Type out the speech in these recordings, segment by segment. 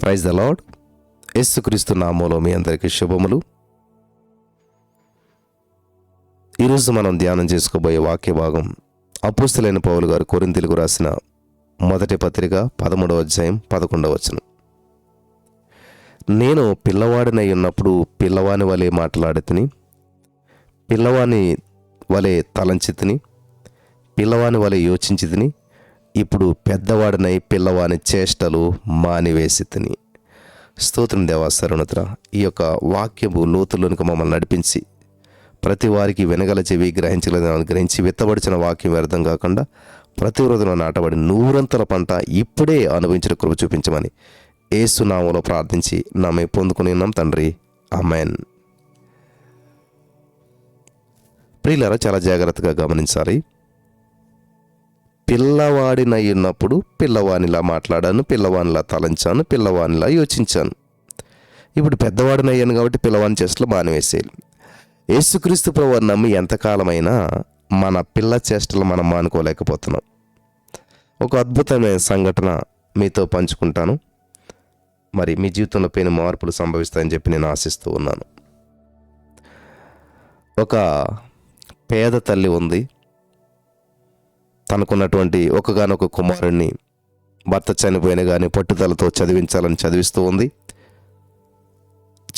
Praise the lord యేసుక్రీస్తు నామంలో మీ అందరికీ శుభములు. ఈరోజు మనం ధ్యానం చేసుకోబోయే వాక్య భాగం అపుస్తులైన పౌలు గారు కొరింతలకు రాసిన మొదటి పత్రిక పదమూడవ అధ్యాయం పదకొండవ వచనం. నేను పిల్లవాడినై ఉన్నప్పుడు పిల్లవాని వలె మాట్లాడితిని పిల్లవాని వలె తలంచితిని పిల్లవాని వలె యోచించితిని ఇప్పుడు పెద్దవాడినై పిల్లవాని చేష్టలు మానివేసి తిని. స్తోత్రం దేవా సరుణుత్ర ఈ యొక్క వాక్యము లోతులోనికి మమ్మల్ని నడిపించి ప్రతి వారికి వెనగల చెవి గ్రహించలేదని గ్రహించి విత్తబడిచిన వాక్యం వ్యర్థం కాకుండా ప్రతి నాటబడి నూరంతల పంట ఇప్పుడే అనుభవించిన కృప చూపించమని ఏసునామంలో ప్రార్థించి నమ్మే పొందుకుని ఉన్నాం తండ్రి. అమెన్ ప్రియులారా చాలా జాగ్రత్తగా గమనించాలి. పిల్లవాడినయ్యున్నప్పుడు పిల్లవానిలా మాట్లాడాను పిల్లవానిలా తలంచాను పిల్లవానిలా యోచించాను. ఇప్పుడు పెద్దవాడినయ్యాను కాబట్టి పిల్లవాని చేష్టలు మానివేసేయాలి. యేసుక్రీస్తు ప్రభు నమ్మి ఎంతకాలమైనా మన పిల్ల చేష్టలు మనం మానుకోలేకపోతున్నాం. ఒక అద్భుతమైన సంఘటన మీతో పంచుకుంటాను. మరి మీ జీవితంలో పైన మార్పులు సంభవిస్తాయని చెప్పి నేను ఆశిస్తూ ఉన్నాను. ఒక పేద తల్లి ఉంది. తనకున్నటువంటి ఒకగానొక కుమారుణ్ణి భర్త చనిపోయిన కానీ పట్టుదలతో చదివించాలని చదివిస్తూ ఉంది.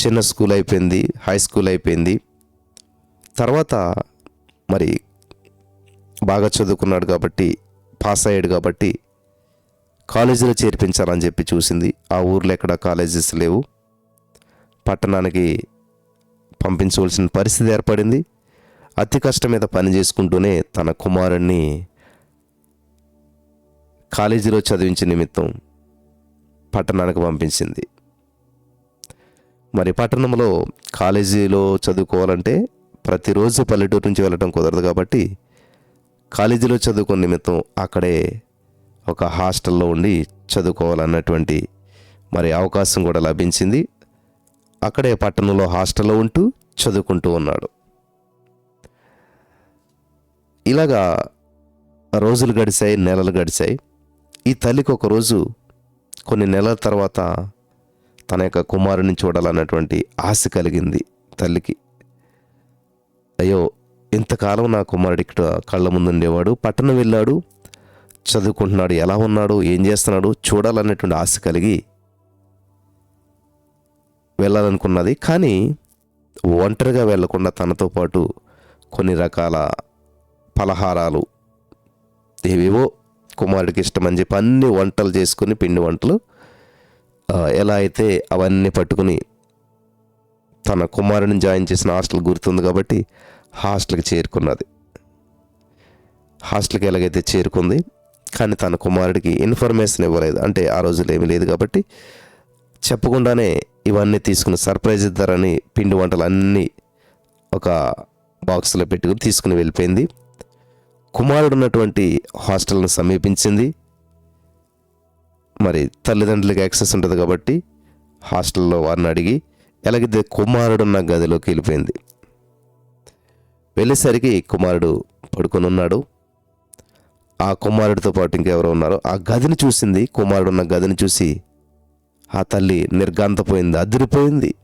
చిన్న స్కూల్ అయిపోయింది హై స్కూల్ అయిపోయింది. తర్వాత మరి బాగా చదువుకున్నాడు కాబట్టి పాస్ అయ్యాడు కాబట్టి కాలేజీలో చేర్పించాలని చెప్పి చూసింది. ఆ ఊర్లో ఎక్కడ కాలేజెస్ లేవు. పట్టణానికి పంపించవలసిన పరిస్థితి ఏర్పడింది. అతి కష్టం మీద పని చేసుకుంటూనే తన కుమారుణ్ణి కాలేజీలో చదివించే నిమిత్తం పట్టణానికి పంపించింది. మరి పట్టణంలో కాలేజీలో చదువుకోవాలంటే ప్రతిరోజు పల్లెటూరు నుంచి వెళ్ళడం కుదరదు కాబట్టి కాలేజీలో చదువుకున్న నిమిత్తం అక్కడే ఒక హాస్టల్లో ఉండి చదువుకోవాలన్నటువంటి మరి అవకాశం కూడా లభించింది. అక్కడే పట్టణంలో హాస్టల్లో ఉంటూ చదువుకుంటూ ఉన్నాడు. ఇలాగా రోజులు గడిచాయి నెలలు గడిచాయి ఈ తల్లికి ఒకరోజు కొన్ని నెలల తర్వాత తన యొక్క కుమారుని చూడాలన్నటువంటి ఆశ కలిగింది తల్లికి. అయ్యో ఇంతకాలం నా కుమారుడు ఇక్కడ కళ్ళ ముందు ఉండేవాడు పట్టణం వెళ్ళాడు చదువుకుంటున్నాడు ఎలా ఉన్నాడు ఏం చేస్తున్నాడు చూడాలన్నటువంటి ఆశ కలిగి వెళ్ళాలనుకున్నది. కానీ ఒంటరిగా వెళ్ళకుండా తనతో పాటు కొన్ని రకాల పలహారాలు ఏవేవో కుమారుడికి ఇష్టం అని చెప్పి అన్ని వంటలు చేసుకుని పిండి వంటలు ఎలా అయితే అవన్నీ పట్టుకుని తన కుమారుని జాయిన్ చేసిన హాస్టల్ గుర్తుంది కాబట్టి హాస్టల్కి చేరుకున్నది. హాస్టల్కి ఎలాగైతే చేరుకుంది కానీ తన కుమారుడికి ఇన్ఫర్మేషన్ ఇవ్వలేదు. అంటే ఆ రోజులు ఏమీ లేదు కాబట్టి చెప్పకుండానే ఇవన్నీ తీసుకుని సర్ప్రైజ్ ఇద్దరని పిండి వంటలు అన్నీ ఒక బాక్స్లో పెట్టుకుని తీసుకుని వెళ్ళిపోయింది. కుమారుడు ఉన్నటువంటి హాస్టల్ను సమీపించింది. మరి తల్లిదండ్రులకు యాక్సెస్ ఉంటుంది కాబట్టి హాస్టల్లో వారిని అడిగి ఎలాగైతే కుమారుడున్న గదిలోకి వెళ్ళిపోయింది. వెళ్ళేసరికి కుమారుడు పడుకొని ఉన్నాడు. ఆ కుమారుడితో పాటు ఇంకెవరో ఉన్నారో. ఆ గదిని చూసింది కుమారుడున్న గదిని చూసి ఆ తల్లి నిర్గాంతపోయింది అదిరిపోయింది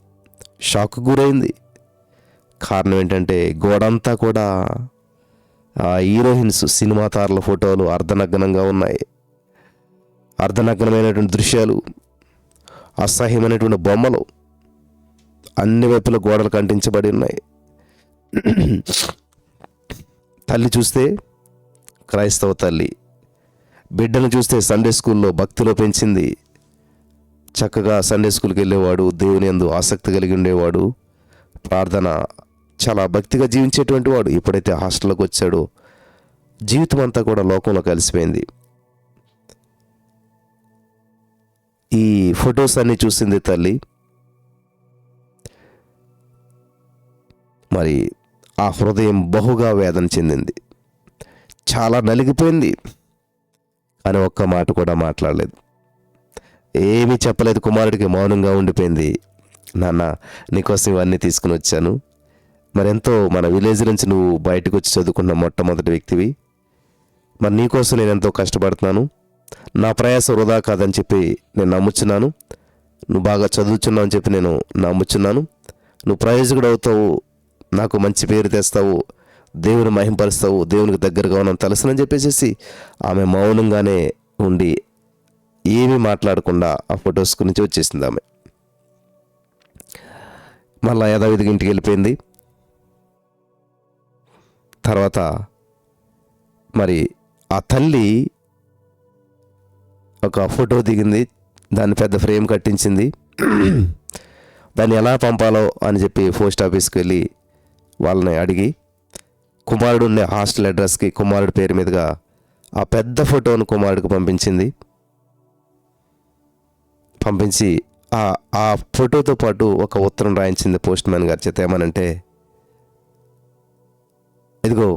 షాక్ గురైంది. కారణం ఏంటంటే గోడంతా కూడా ఆ హీరోయిన్స్ సినిమా తారల ఫోటోలు అర్ధనగ్నంగా ఉన్నాయి. అర్ధనగ్నమైనటువంటి దృశ్యాలు అసహ్యమైనటువంటి బొమ్మలు అన్ని వైపుల గోడలు కంటించబడి ఉన్నాయి. తల్లి చూస్తే క్రైస్తవ తల్లి బిడ్డను చూస్తే సండే స్కూల్లో భక్తిలో పెంచింది. చక్కగా సండే స్కూల్కి వెళ్ళేవాడు దేవుని యందు ఆసక్తి కలిగి ఉండేవాడు. ప్రార్థన చాలా భక్తిగా జీవించేటువంటి వాడు ఎప్పుడైతే హాస్టల్లోకి వచ్చాడో జీవితం అంతా కూడా లోకంలో కలిసిపోయింది. ఈ ఫొటోస్ అన్నీ చూసింది తల్లి. మరి ఆ హృదయం బహుగా వేదన చెందింది. చాలా నలిగిపోయింది. అని ఒక్క మాట కూడా మాట్లాడలేదు. ఏమీ చెప్పలేదు. కుమారుడికి మౌనంగా ఉండిపోయింది. నాన్న నీకోసం ఇవన్నీ తీసుకుని వచ్చాను. మరెంతో మన విలేజ్ నుంచి నువ్వు బయటకు వచ్చి చదువుకున్న మొట్టమొదటి వ్యక్తివి. మరి నీకోసం నేను ఎంతో కష్టపడుతున్నాను. నా ప్రయాసం వృధా కాదని చెప్పి నేను నమ్ముచున్నాను. నువ్వు బాగా చదువుచున్నావు అని చెప్పి నేను నమ్ముచున్నాను. నువ్వు ప్రయోజకుడు అవుతావు నాకు మంచి పేరు తెస్తావు. దేవుని మహింపరుస్తావు. దేవునికి దగ్గరగా ఉన్నాను తెలుసునని చెప్పేసి ఆమె మౌనంగానే ఉండి ఏమీ మాట్లాడకుండా ఆ ఫొటోస్ గురించి వచ్చేసింది ఆమె. మళ్ళా యథావిధిగా ఇంటికి వెళ్ళిపోయింది. తర్వాత మరి ఆ తల్లి ఒక ఫోటో దిగింది దాన్ని పెద్ద ఫ్రేమ్ కట్టించింది. దాన్ని ఎలా పంపాలో అని చెప్పి పోస్ట్ ఆఫీస్కి వెళ్ళి వాళ్ళని అడిగి కుమారుడు ఉండే హాస్టల్ అడ్రస్కి కుమారుడి పేరు మీదుగా ఆ పెద్ద ఫోటోను కుమారుడికి పంపించింది. పంపించి ఆ ఆ ఫోటోతో పాటు ఒక ఉత్తరం రాయించింది పోస్ట్ మ్యాన్ గారి చేత ఏమనంటే ఇదిగో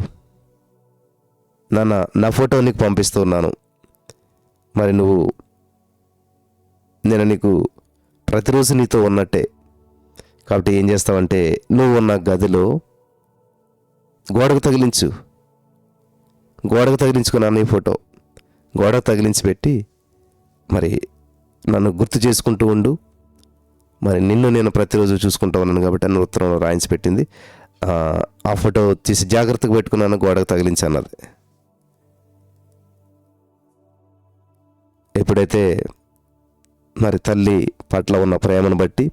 నాన్న నా ఫోటో నీకు పంపిస్తున్నాను. మరి నువ్వు నేను నీకు ప్రతిరోజు నీతో ఉన్నట్టే. కాబట్టి ఏం చేస్తావంటే నువ్వు ఉన్న గదిలో గోడకు తగిలించు. గోడకు తగిలించుకున్నాను నీ ఫోటో. గోడకు తగిలించి పెట్టి మరి నన్ను గుర్తు చేసుకుంటూ ఉండు. మరి నిన్ను నేను ప్రతిరోజు చూసుకుంటూ ఉన్నాను కాబట్టి నన్ను ఉత్తరంలో రాయించి పెట్టింది. ఆ, ఫోటో తీసి జాగ్రత్తగా పెట్టుకున్నాను గోడకు తగిలించాను అది. ఎప్పుడైతే మరి తల్లి పట్ల ఉన్న ప్రేమను బట్టి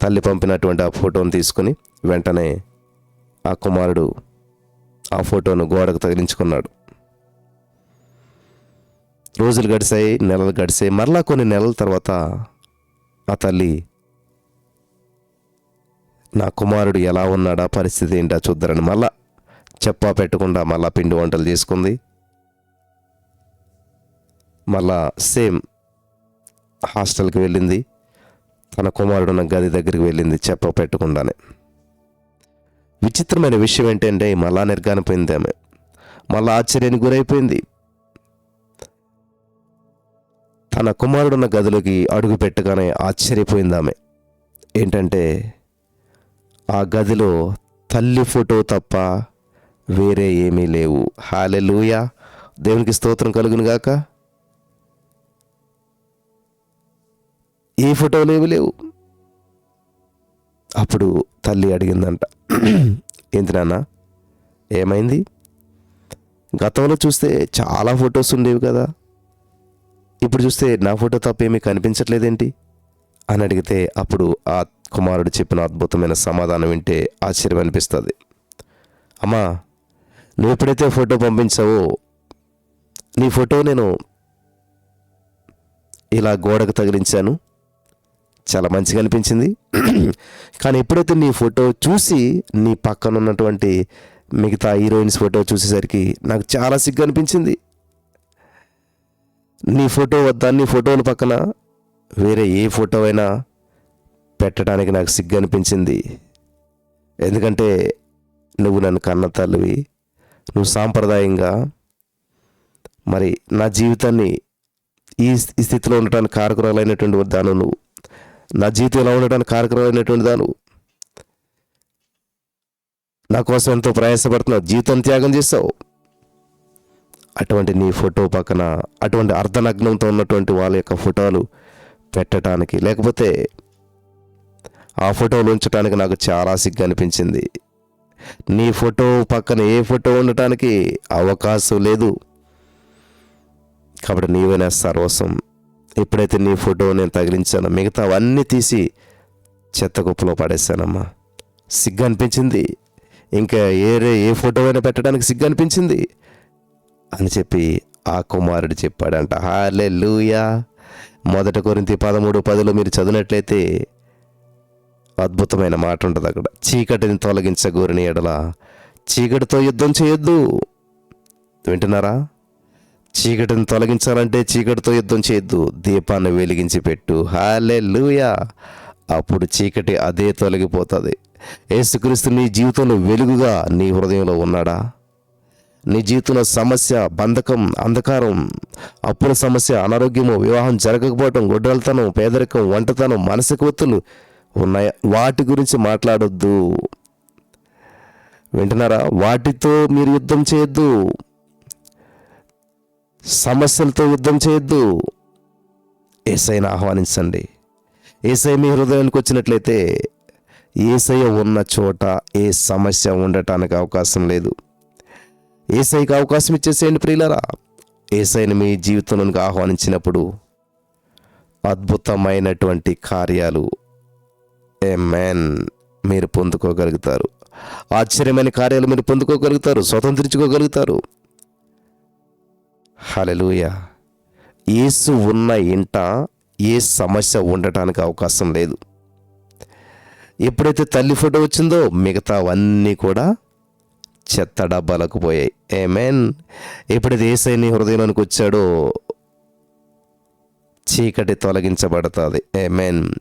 తల్లి పంపినటువంటి ఆ ఫోటోను తీసుకుని వెంటనే ఆ కుమారుడు ఆ ఫోటోను గోడకు తగిలించుకున్నాడు. రోజులు గడిచాయి నెలలు గడిచాయి మరలా కొన్ని నెలల తర్వాత ఆ తల్లి నా కుమారుడు ఎలా ఉన్నాడా పరిస్థితి ఏంటా చూద్దరని మళ్ళా చెప్పా పెట్టకుండా మళ్ళా పిండి వంటలు చేసుకుంది. మళ్ళా సేమ్ హాస్టల్కి వెళ్ళింది. తన కుమారుడు ఉన్న గది దగ్గరికి వెళ్ళింది చెప్ప పెట్టకుండానే. విచిత్రమైన విషయం ఏంటంటే మళ్ళా నిర్గానిపోయింది ఆమె. మళ్ళా ఆశ్చర్యానికి గురైపోయింది. తన కుమారుడున్న గదిలోకి అడుగు పెట్టగానే ఆశ్చర్యపోయింది ఆమె. ఏంటంటే ఆ గదిలో తల్లి ఫోటో తప్ప వేరే ఏమీ లేవు. హాలెలూయా దేవునికి స్తోత్రం కలుగునుగాక ఏ ఫోటోలు ఏమి లేవు. అప్పుడు తల్లి అడిగిందంట ఏంటి నాన్న ఏమైంది? గతంలో చూస్తే చాలా ఫొటోస్ ఉండేవి కదా. ఇప్పుడు చూస్తే నా ఫోటో తప్ప ఏమీ కనిపించట్లేదేంటి? అని అడిగితే అప్పుడు ఆ కుమారుడు చెప్పిన అద్భుతమైన సమాధానం వింటే ఆశ్చర్యం అనిపిస్తుంది. అమ్మా నువ్వు ఎప్పుడైతే ఫోటో పంపించావో నీ ఫోటో నేను ఇలా గోడకు తగిలించాను. చాలా మంచిగా అనిపించింది. కానీ ఎప్పుడైతే నీ ఫోటో చూసి నీ పక్కన ఉన్నటువంటి మిగతా హీరోయిన్స్ ఫోటో చూసేసరికి నాకు చాలా సిగ్గు అనిపించింది. నీ ఫోటో వద్ద నీ ఫోటోల పక్కన వేరే ఏ ఫోటో అయినా పెట్టడానికి నాకు సిగ్గు అనిపించింది ఎందుకంటే నువ్వు నన్ను కన్న తల్లివి. నువ్వు సాంప్రదాయంగా మరి నా జీవితాన్ని ఈ స్థితిలో ఉండటానికి కారకురాలైనటువంటి దాను నువ్వు. నా జీవితం ఎలా ఉండటానికి కారకురాలైనటువంటి దాను. నా కోసం ఎంతో ప్రయాసపడుతున్నావు. జీవితం త్యాగం చేస్తావు అటువంటి నీ ఫోటో పక్కన అటువంటి అర్ధనగ్నంతో ఉన్నటువంటి వాళ్ళ యొక్క ఫోటోలు పెట్టడానికి లేకపోతే ఆ ఫోటోలు ఉంచడానికి నాకు చాలా సిగ్గు అనిపించింది నీ ఫోటో పక్కన ఏ ఫోటో ఉండటానికి అవకాశం లేదు. కాబట్టి నీవైనా సర్వస్వం. ఎప్పుడైతే నీ ఫోటో నేను తగిలించానో మిగతా అవన్నీ తీసి చెత్త కుప్పలో పడేశానమ్మా. సిగ్గు అనిపించింది ఇంకా ఏరే ఏ ఫోటో అయినా పెట్టడానికి సిగ్గు అనిపించింది అని చెప్పి ఆ కుమారుడు చెప్పాడంట. హాలే లూయా మొదట కొరింతి పదమూడు పదిలో మీరు చదివినట్లయితే అద్భుతమైన మాట ఉంటుంది అక్కడ. చీకటిని తొలగించగోరిన ఎడల చీకటితో యుద్ధం చేయొద్దు. వింటున్నారా? చీకటిని తొలగించాలంటే చీకటితో యుద్ధం చేయొద్దు. దీపాన్ని వెలిగించి పెట్టు. హాలే లూయా అప్పుడు చీకటి అదే తొలగిపోతుంది. యేసుక్రీస్తు నీ జీవితంలో వెలుగుగా నీ హృదయంలో ఉన్నాడా? నీ జీవితంలో సమస్య బంధకం అంధకారం అప్పుల సమస్య అనారోగ్యము వివాహం జరగకపోవటం గొడ్డలతనం పేదరికం వంటతనం మానసిక ఒత్తులు ఉన్నాయి. వాటి గురించి మాట్లాడొద్దు. వింటున్నారా? వాటితో మీరు యుద్ధం చేయొద్దు. సమస్యలతో యుద్ధం చేయొద్దు. ఏసైని ఆహ్వానించండి. ఏసై మీ హృదయానికి వచ్చినట్లయితే ఏసయ్య ఉన్న చోట ఏ సమస్య ఉండటానికి అవకాశం లేదు. ఏసైకి అవకాశం ఇచ్చేసేయండి ప్రియులరా. ఏసైని మీ జీవితంలోనికి ఆహ్వానించినప్పుడు అద్భుతమైనటువంటి కార్యాలు ఏ మ్యాన్ మీరు పొందుకోగలుగుతారు. ఆశ్చర్యమైన కార్యాలు మీరు పొందుకోగలుగుతారు. స్వతంత్రించుకోగలుగుతారు. హలలుయ ఏసు ఉన్న ఇంట ఏ సమస్య ఉండటానికి అవకాశం లేదు. ఎప్పుడైతే తల్లి ఫోటో వచ్చిందో మిగతావన్నీ కూడా చెత్త డబ్బాలకు పోయాయి. ఏ మెయిన్ ఎప్పుడైతే ఏసైని హృదయంలోనికి వచ్చాడో చీకటి తొలగించబడుతుంది. ఏమేన్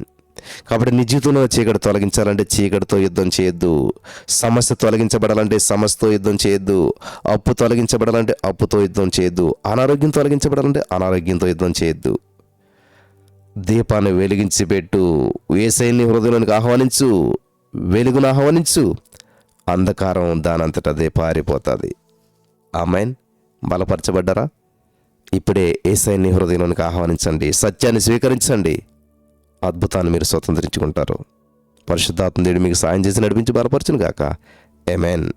కాబట్టి నీ జీవితంలో చీకటి తొలగించాలంటే చీకటితో యుద్ధం చేయొద్దు. సమస్య తొలగించబడాలంటే సమస్యతో యుద్ధం చేయొద్దు. అప్పు తొలగించబడాలంటే అప్పుతో యుద్ధం చేయొద్దు. అనారోగ్యం తొలగించబడాలంటే అనారోగ్యంతో యుద్ధం చేయొద్దు. దీపాన్ని వెలిగించి పెట్టు. వేసైని హృదయంలోనికి ఆహ్వానించు. వెలుగును ఆహ్వానించు. అంధకారం దానంతట అదే పారిపోతుంది. ఆమెన్. బలపరచబడ్డారా? ఇప్పుడే ఏసైని హృదయంలోనికి ఆహ్వానించండి. సత్యాన్ని స్వీకరించండి. అద్భుతాన్ని మీరు స్వతంత్రించుకుంటారు. పరిశుద్ధాత్మ దేవుడు మీకు సాయం చేసి నడిపించి బలపరచును గాక ఎమెన్